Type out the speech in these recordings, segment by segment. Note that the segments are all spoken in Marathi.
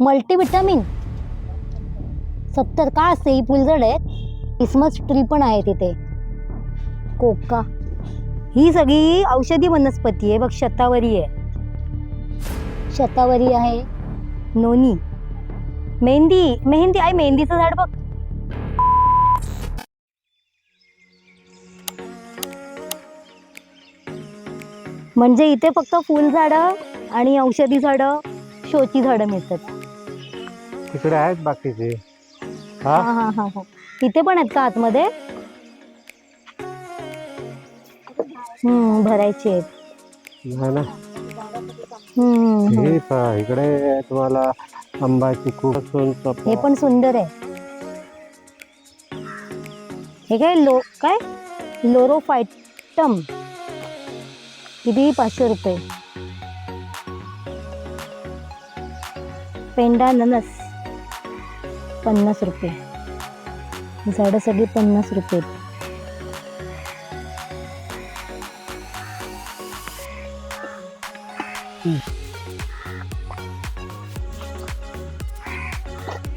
मल्टीविटामिन सत्तर का असते ही फुलझड आहे क्रिसमस ट्री पण आहे तिथे. कोका. ही सगळी औषधी वनस्पती आहे. बघ शतावरी आहे. शतावरी आहे. नोनी. मेहंदी मेहंदी आहे मेहंदीचं झाड बघ. म्हणजे इथे फक्त फुलझाडं आणि औषधी झाडं शोची झाडं मिळतात. तिकडे आहेत बाकीचे. हा? हा हा हा हा. इथे पण आहेत का आतमध्ये? हम्म भरायचे आहेत. नाही ना? हम्म, हम्म. हे पहा, इकडे तुम्हाला आंबाची खूप हे पण सुंदर आहे. हे काय लो काय? लोरोफायटम. किती? पाचशे रुपये. पेंडा ननस पन्नास रुपये. झाडं सगळी पन्नास रुपये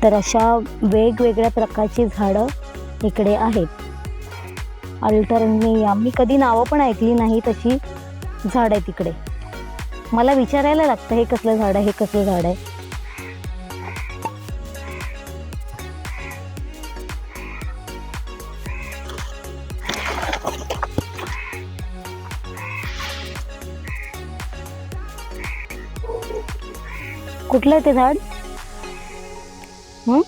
तर अशा वेगवेगळ्या प्रकारची झाडं इकडे आहेत. अल्टरनेया मी कधी नावं पण ऐकली नाही तशी झाड आहे तिकडे मला विचारायला लागतं हे कसलं झाड आहे हे कसलं झाड आहे? कुठलं आहे ते झाड? हं?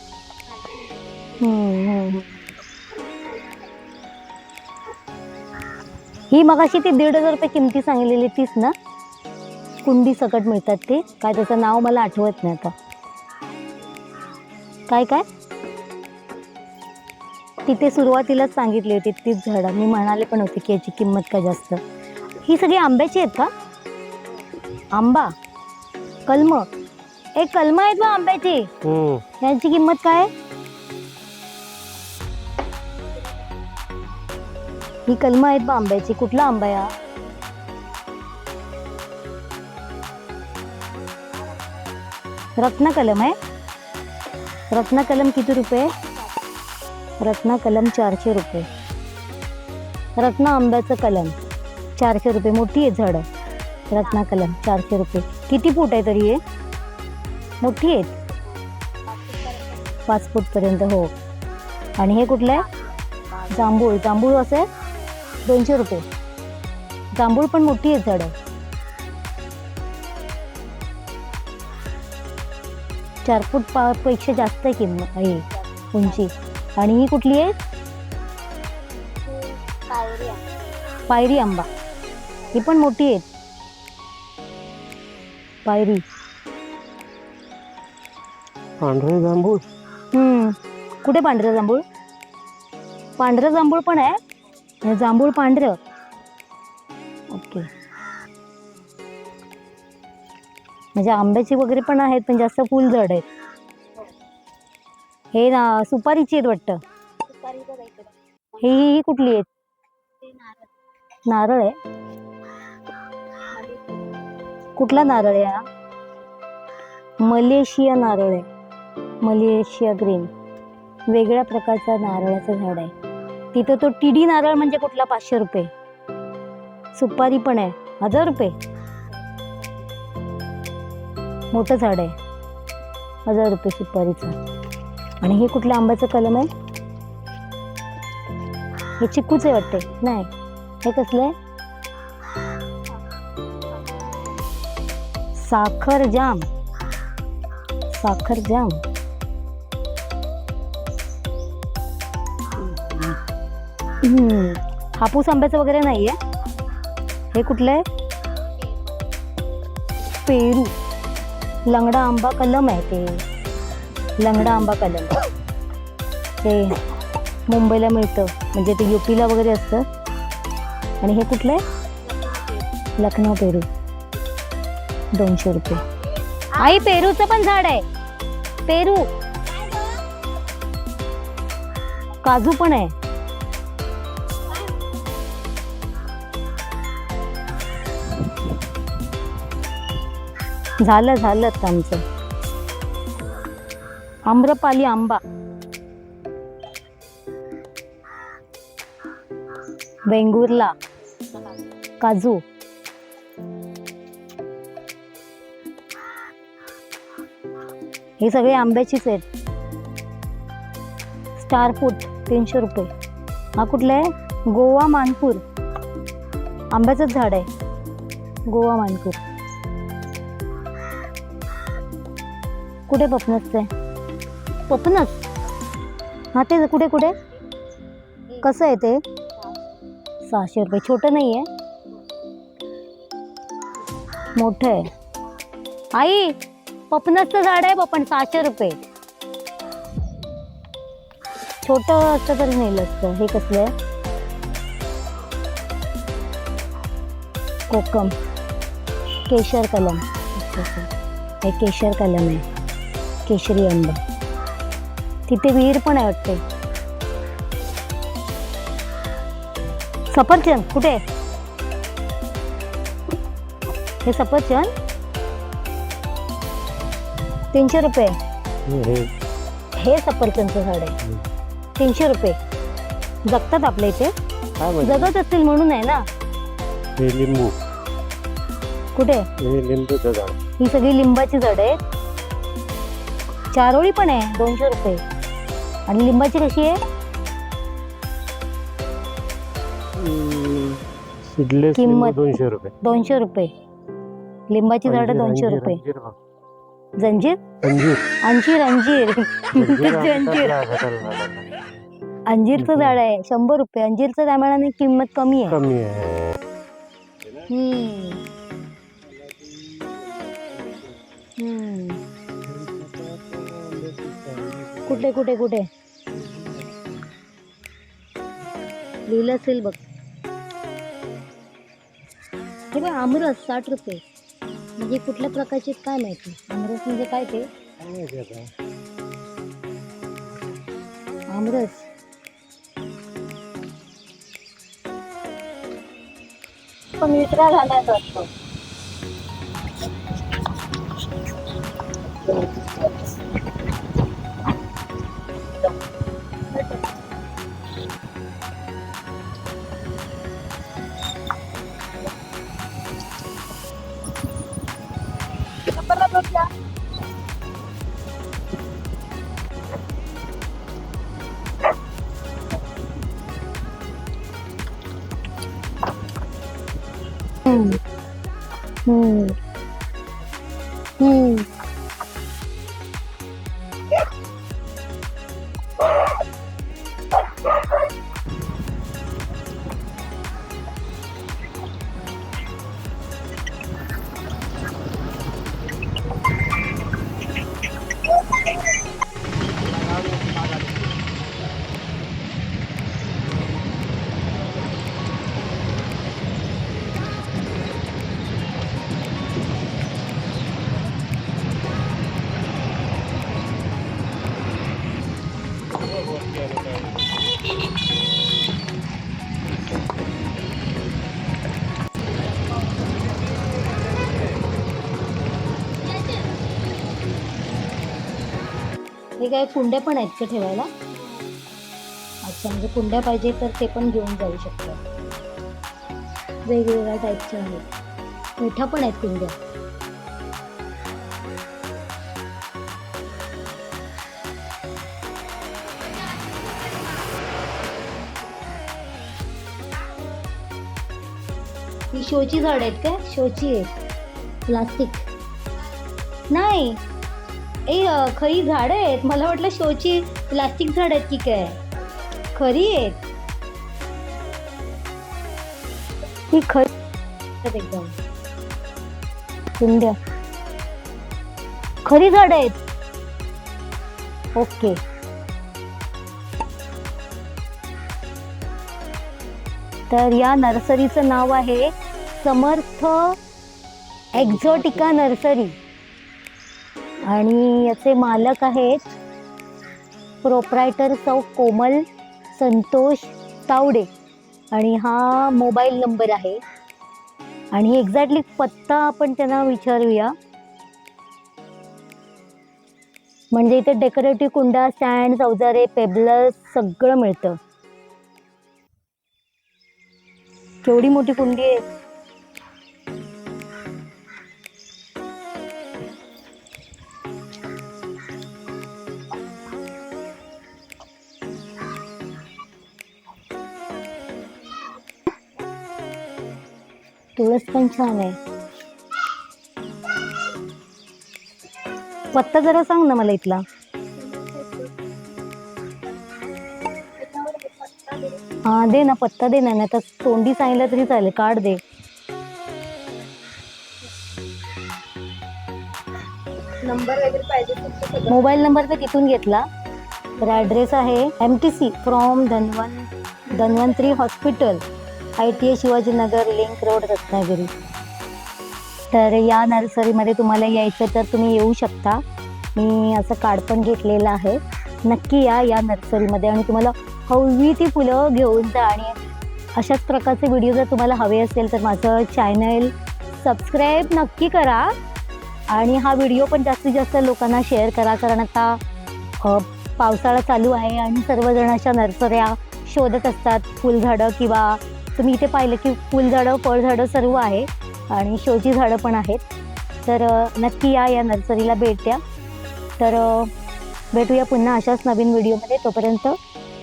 ही मगाशी ती दीड हजार रुपये किमती सांगलेली तीच ना? कुंडी सकट मिळतात ते. काय त्याचं नाव मला आठवत नाही आता. काय काय? तिथे सुरुवातीलाच सांगितली होती तीच झाडं. मी म्हणाले पण होते की याची किंमत काय जास्त? ही सगळी आंब्याची आहेत का? आंबा कलम एक कलम आहेत बा आंब्याची. हम्म यांची किंमत काय? आहे? ही कलमं आहेत बा आंब्याची. कुठला आंबा या? रत्न कलम आहे. रत्न कलम किती रुपये? रत्न कलम चारशे रुपये. रत्न आंब्याचं कलम चारशे रुपये. मोठी आहे झाडं. रत्ना कलम चारशे रुपये. किती फूट आहे तरी हे? मोठी आहेत. पाच फूटपर्यंत हो. आणि हे कुठलं आहे? जांभूळ. जांभूळ असं दोनशे रुपये. जांभूळ पण मोठी आहेत झाडं. चार फूट पा पेक्षा जास्त आहे किंमत आहे उंची. आणि ही कुठली आहे? पायरी आंबा. ही पण मोठी आहेत पायरी. पांढरे जांभूळ. हम्म. कुठे पांढरं जांभूळ? पांढरं जांभूळ पण आहे. हे जांभूळ पांढरं. ओके. म्हणजे आंब्याची वगैरे पण आहेत पण जास्त फुलझड आहेत. हे ना सुपारीची आहेत वाटतं. ही ही कुठली आहेत? नारळ आहे. कुठला नारळ आहे हा? मलेशिया नारळ आहे. Malaysia green. वेगळ्या प्रकारचा नारळाचं झाड आहे. तिथं तो टिडी नारळ म्हणजे कुठला? पाचशे रुपये. सुपारी पण आहे. हजार रुपये. मोठं झाड आहे. हजार रुपये सुपारीचं. आणि हे कुठल्या आंब्याचं कलम आहे? हे चिक्कूच आहे वाटते नाही. हे कसलं आहे? साखर जाम. साखर जाम. हापूस आंब्याचं वगैरे नाहीये. हे कुठलं आहे पेरू. लंगडा आंबा कलम आहे ते. लंगडा आंबा कलम. ते मुंबईला मिळतं. म्हणजे ते युपीला वगैरे असतं. आणि हे कुठलं आहे लखनौ पेरू. दोनशे रुपये. आई पेरूचं पण झाड आहे. पेरू. काजू पण आहे. झालं झालं आमचं. आम्रपाली आंबा. वेंगुर्ला. काजू. हे सगळे आंब्याचीच आहेत. स्टार फूट तीनशे रुपये. हा कुठला आहे? गोवा मानपूर. आंब्याचंच झाड आहे. गोवा मानपूर. कुठे पपनसचं आहे पपनस? हा ते कुठे कुठे? कसं आहे ते? सहाशे रुपये. छोटं नाही आहे मोठं आहे. आई पपनसचं झाड आहे पण सहाशे रुपये. छोटं असतं तरी नेलं असतं. हे कसलं आहे? कोकम. केशर कलम. हे केशर कलम आहे. केशरी आंबा तिथे विहीर पण आहे वाटते. सफरचंद कुठे? हे सफरचंद? तीनशे रुपये. हे हे. सफरचंदचं झाड आहे. तीनशे रुपये. जगतात आपल्या इथे. जगत असतील म्हणून आहे ना. हे लिंबू. कुठे? हे लिंबूचं झाड. ही सगळी लिंबाची झाड आहेत. चारोळी पण आहे दोनशे रुपये. आणि लिंबाची कशी आहे? किंमत. दोनशे रुपये. दोनशे रुपये. लिंबाची झाडं दोनशे रुपये. जंजीर? अंजीर. अंजीर अंजीर. अंजीरचं झाड आहे शंभर रुपये. अंजीरचं त्या मानाने किंमत कमी आहे. कमी आहे. हम्म. हम्म. कुठे कुठे कुठे? लिहिलं असेल बघ. हे बघ आमरस साठ रुपये. म्हणजे कुठल्या प्रकारचे काय माहिती? आमरस म्हणजे काय ते? आमरस. पण विसरा घालायचा असतो हम्म. हे काय कुंड्या पण आहेत का ठेवायला? अच्छा म्हणजे कुंड्या पाहिजे तर ते पण घेऊन जाऊ शकतात वेगवेगळ्या टाईपच्या आहेत. मोठ्या पण आहेत कुंड्या. ही शोची झाड आहेत का शोची आहेत. प्लास्टिक. नाही. ए खरी झाडं आहेत. मला वाटलं शोची प्लास्टिक झाड आहेत की काय? खरी आहेत. ही खरी एकदम. कुंड्या खरी झाड आहेत. ओके. तर या नर्सरीचं नाव आहे समर्थ एक्झॉटिका नर्सरी. आणि याचे मालक आहेत प्रोप्रायटर सौ कोमल संतोष तावडे. आणि हा मोबाईल नंबर आहे. आणि एक्झॅक्टली पत्ता आपण त्यांना विचारूया. म्हणजे इथे डेकोरेटिव्ह कुंडा स्टँड अवजारे पेबलस सगळं मिळतं. केवढी मोठी कुंडी आहे. तुळस पण छान आहे. पत्ता जरा सांग ना मला इथला. हा दे ना पत्ता दे ना तर तोंडी सांगितलं तरी चालेल कार्ड दे. नंबर वगैरे पाहिजे मोबाईल नंबर तर तिथून घेतला. तर ॲड्रेस आहे M T C from धन्वन Dhanvantari hospital I T A Shivajinagar link road Ratnagiri. तर या नर्सरीमध्ये तुम्हाला यायचं तर तुम्ही येऊ शकता. मी असं कार्ड पण घेतलेलं आहे. नक्की या या नर्सरीमध्ये आणि तुम्हाला हवी ती फुलं घेऊन जा आणि अशाच प्रकारचे व्हिडिओ जर तुम्हाला हवे असेल तर माझं चॅनल सबस्क्राईब नक्की करा आणि हा व्हिडिओ पण जास्तीत जास्त लोकांना शेअर करा कारण आता पावसाळा चालू आहे आणि सर्वजण अशा नर्सऱ्या शोधत असतात. फुलझाडं किंवा तुम्ही इथे पाहिलं की फुलझाडं फळझाडं सर्व आहे आणि शोची झाडं पण आहेत. तर नक्की या या नर्सरीला भेट द्या. तर भेटूया पुन्हा अशाच नवीन व्हिडिओमध्ये. तोपर्यंत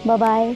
बाय